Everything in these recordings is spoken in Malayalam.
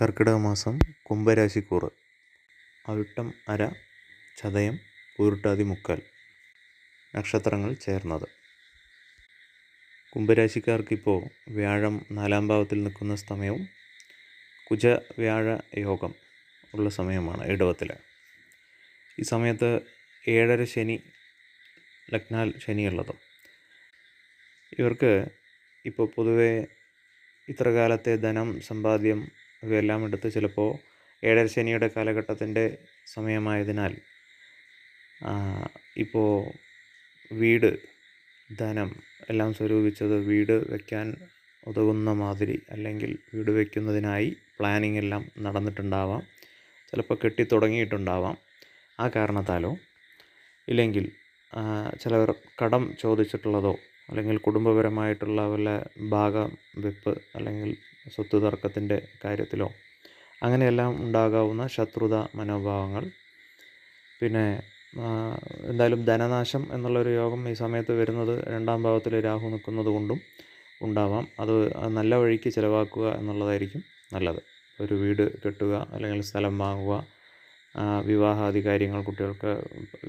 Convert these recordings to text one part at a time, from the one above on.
കർക്കിടക മാസം കുംഭരാശിക്കൂറ്. അവിട്ടം അര ചതയം പൂരുട്ടാതി മുക്കാൽ. നക്ഷത്രങ്ങൾ ചേർന്നത്. കുംഭരാശിക്കാർക്കിപ്പോൾ വ്യാഴം നാലാം ഭാവത്തിൽ നിൽക്കുന്ന സമയവും കുജ വ്യാഴ യോഗം ഉള്ള സമയമാണ് ഇടവത്തിൽ ഈ സമയത്ത് ഏഴര ശനി ലഗ്നാൽ ശനിയുള്ളതും. ഇവർക്ക് ഇപ്പോൾ പൊതുവേ ഇത്ര കാലത്തെ ധനം സമ്പാദ്യം ഇവയെല്ലാം എടുത്ത് ചിലപ്പോൾ ഏഴര ശനിയുടെ കാലഘട്ടത്തിന്റെ സമയമായതിനാൽ ഇപ്പോൾ വീട് ധനം എല്ലാം സ്വരൂപിച്ചത് വീട് വയ്ക്കാൻ ഉതകുന്ന മാതിരി അല്ലെങ്കിൽ വീട് വയ്ക്കുന്നതിനായി പ്ലാനിങ് എല്ലാം നടന്നിട്ടുണ്ടാവാം. ചിലപ്പോൾ കെട്ടി തുടങ്ങിയിട്ടുണ്ടാവാം ആ കാരണത്താലോ? ഇല്ലെങ്കിൽ ചിലവർ കടം ചോദിച്ചിട്ടുള്ളതോ അല്ലെങ്കിൽ കുടുംബപരമായിട്ടുള്ള വല്ല ഭാഗം വെപ്പ് അല്ലെങ്കിൽ സ്വത്ത് തർക്കത്തിന്റെ കാര്യത്തിലോ അങ്ങനെയെല്ലാം ഉണ്ടാകാവുന്ന ശത്രുത മനോഭാവങ്ങൾ. പിന്നെ എന്തായാലും ധനനാശം എന്നുള്ളൊരു യോഗം ഈ സമയത്ത് വരുന്നത് രണ്ടാം ഭാവത്തിൽ രാഹു നിൽക്കുന്നത് കൊണ്ടും ഉണ്ടാവാം. അത് നല്ല വഴിക്ക് ചിലവാക്കുക എന്നുള്ളതായിരിക്കും നല്ലത്. ഒരു വീട് കെട്ടുക അല്ലെങ്കിൽ സ്ഥലം വാങ്ങുക വിവാഹാദി കാര്യങ്ങൾ കുട്ടികൾക്ക്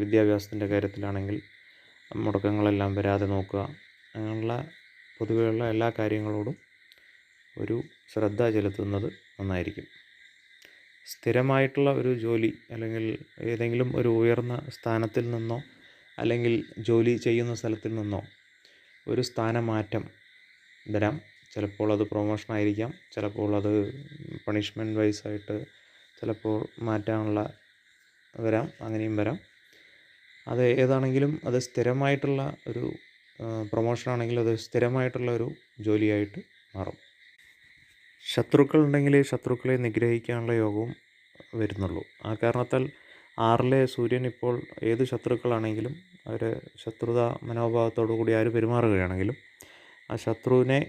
വിദ്യാഭ്യാസത്തിന്റെ കാര്യത്തിലാണെങ്കിൽ മുടക്കങ്ങളെല്ലാം വരാതെ നോക്കുക. അങ്ങനെയുള്ള പൊതുവെയുള്ള എല്ലാ കാര്യങ്ങളോടും ഒരു ശ്രദ്ധ ചെലുത്തുന്നത് നന്നായിരിക്കും. സ്ഥിരമായിട്ടുള്ള ഒരു ജോലി അല്ലെങ്കിൽ ഏതെങ്കിലും ഒരു ഉയർന്ന സ്ഥാനത്തിൽ നിന്നോ അല്ലെങ്കിൽ ജോലി ചെയ്യുന്ന സ്ഥലത്തിൽ നിന്നോ ഒരു സ്ഥാനമാറ്റം വരാം. ചിലപ്പോൾ അത് പ്രൊമോഷൻ ആയിരിക്കാം. ചിലപ്പോൾ അത് പണിഷ്മെന്റ് വൈസ് ആയിട്ട് ചിലപ്പോൾ മാറ്റാനുള്ള വരാം. അങ്ങനെയും വരാം. അത് ഏതാണെങ്കിലും അത് സ്ഥിരമായിട്ടുള്ള ഒരു പ്രൊമോഷൻ ആണെങ്കിൽ അത് സ്ഥിരമായിട്ടുള്ള ഒരു ജോലിയായിട്ട് മാറും. ശത്രുക്കൾ ഉണ്ടെങ്കിൽ ശത്രുക്കളെ നിഗ്രഹിക്കാനുള്ള യോഗവും വരുന്നുള്ളൂ. ആ കാരണത്താൽ ആറിലെ സൂര്യൻ ഇപ്പോൾ ഏത് ശത്രുക്കളാണെങ്കിലും അവർ ശത്രുത മനോഭാവത്തോടു കൂടി ആര് പെരുമാറുകയാണെങ്കിലും ആ ശത്രുവിനെ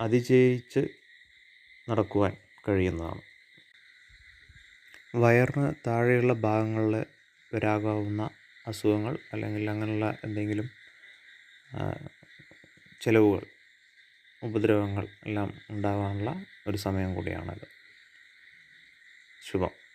അതിജയിച്ച് നടക്കുവാൻ കഴിയുന്നതാണ്. വയറിന് താഴെയുള്ള ഭാഗങ്ങളിൽ വരാകാവുന്ന അസുഖങ്ങൾ അല്ലെങ്കിൽ അങ്ങനെയുള്ള എന്തെങ്കിലും ചിലവുകൾ ഉപദ്രവങ്ങൾ എല്ലാം ഉണ്ടാകാനുള്ള ഒരു സമയം കൂടിയാണത്. ശുഭം.